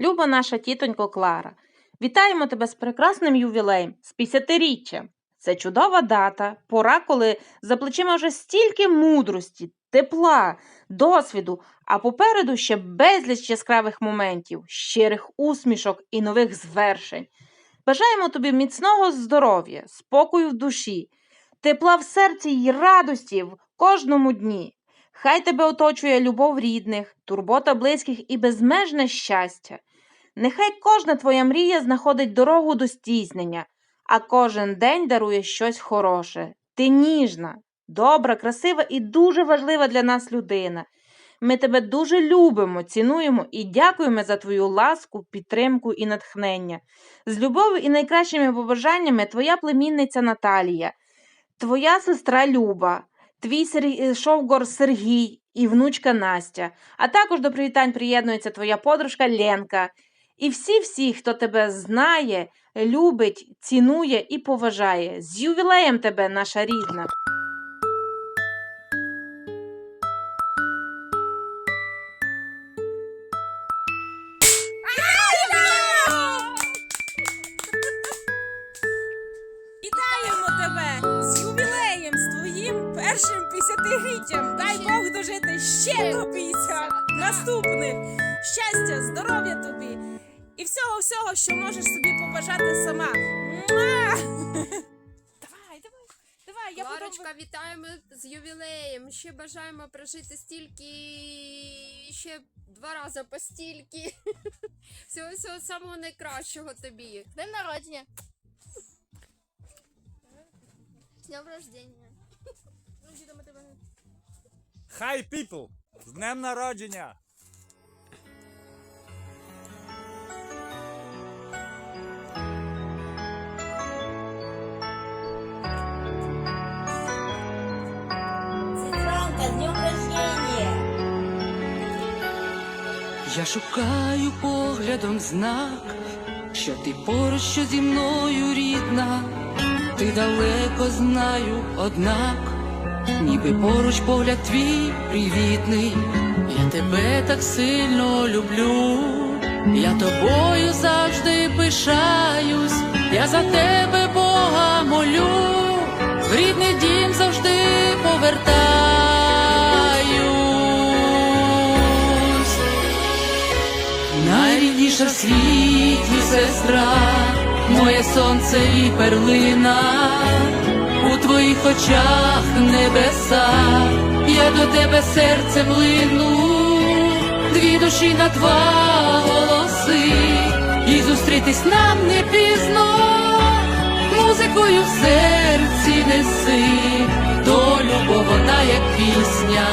Люба наша тітонько Клара, вітаємо тебе з прекрасним ювілеєм, з 50-річчям. Це чудова дата, пора, коли за плечима вже стільки мудрості, тепла, досвіду, а попереду ще безліч яскравих моментів, щирих усмішок і нових звершень. Бажаємо тобі міцного здоров'я, спокою в душі, тепла в серці й радості в кожному дні. Хай тебе оточує любов рідних, турбота близьких і безмежне щастя. Нехай кожна твоя мрія знаходить дорогу до здійснення, а кожен день дарує щось хороше. Ти ніжна, добра, красива і дуже важлива для нас людина. Ми тебе дуже любимо, цінуємо і дякуємо за твою ласку, підтримку і натхнення. З любов'ю і найкращими побажаннями твоя племінниця Наталія, твоя сестра Люба, твій е, Шовгор Сергій і внучка Настя. А також до привітань приєднується твоя подружка Ленка. І всі-всі, хто тебе знає, любить, цінує і поважає. З ювілеєм тебе, наша рідна. Вітаємо тебе з ювілеєм, з твоїм першим 50-річчям. Дай Бог дожити ще до 50 наступних. Щастя, здоров'я тобі і всього всього, що можеш собі побажати сама. Муа! Давай, давай, давай, я буду... Ларочка, вітаємо з ювілеєм. Ще бажаємо прожити стільки ще два рази по стільки. Всього всього самого найкращого тобі. Днем народження. З днем рождения. Хай people! З днем народження! Сестренка, с днем рождения! Я шукаю поглядом знак, що ти поруч, що зі мною рідна, ти далеко знаю, однак, ніби поруч погляд твій привітний, я тебе так сильно люблю, я тобою завжди пишаюсь, я за тебе Бога молю, в рідний дім завжди повертаюсь. Найрідніша в світі сестра, моє сонце і перлина, у твоїх очах небеса, я до тебе серцем лину, дві душі на два голоси, і зустрітись нам не пізно, музикою в серці неси, долю, бо вона як пісня,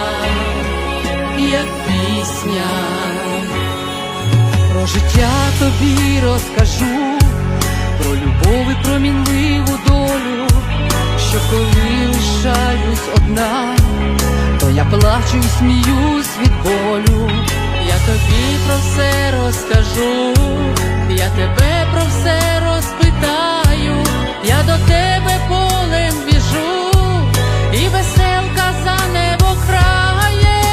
як пісня. Про життя тобі розкажу, про любов і про мінливу долю, коли лишаюсь одна, то я плачу і сміюсь від болю. Я тобі про все розкажу, я тебе про все розпитаю, я до тебе полем біжу, і веселка за небо крає.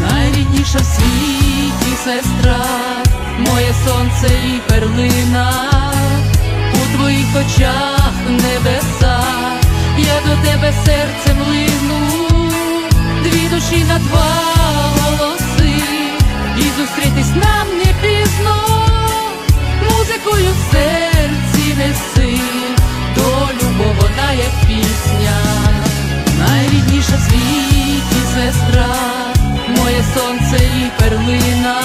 Найрідніша в світі сестра, моє сонце і перлина, твоїх очах небеса, я до тебе серцем лину, дві душі на два голоси, і зустрітись нам не пізно, музикою в серці неси, долю, бо вона як пісня, найрідніша світі сестра, моє сонце і перлина,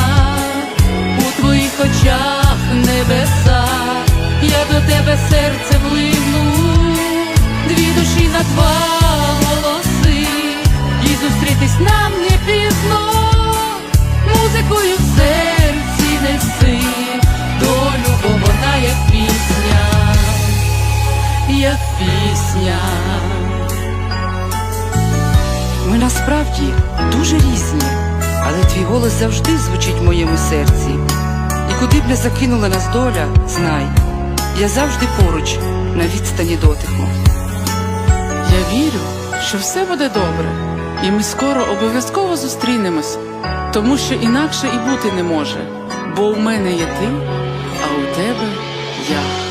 у твоїх очах небеса, два голоси, і зустрітись нам не пізно, музикою в серці неси, долю, бо вона як пісня, як пісня. Ми насправді дуже різні, але твій голос завжди звучить в моєму серці. І куди б не закинула нас доля, знай, я завжди поруч на відстані дотику. Я вірю, що все буде добре, І ми скоро обов'язково зустрінемось, тому що інакше і бути не може. Бо у мене є ти, а у тебе я.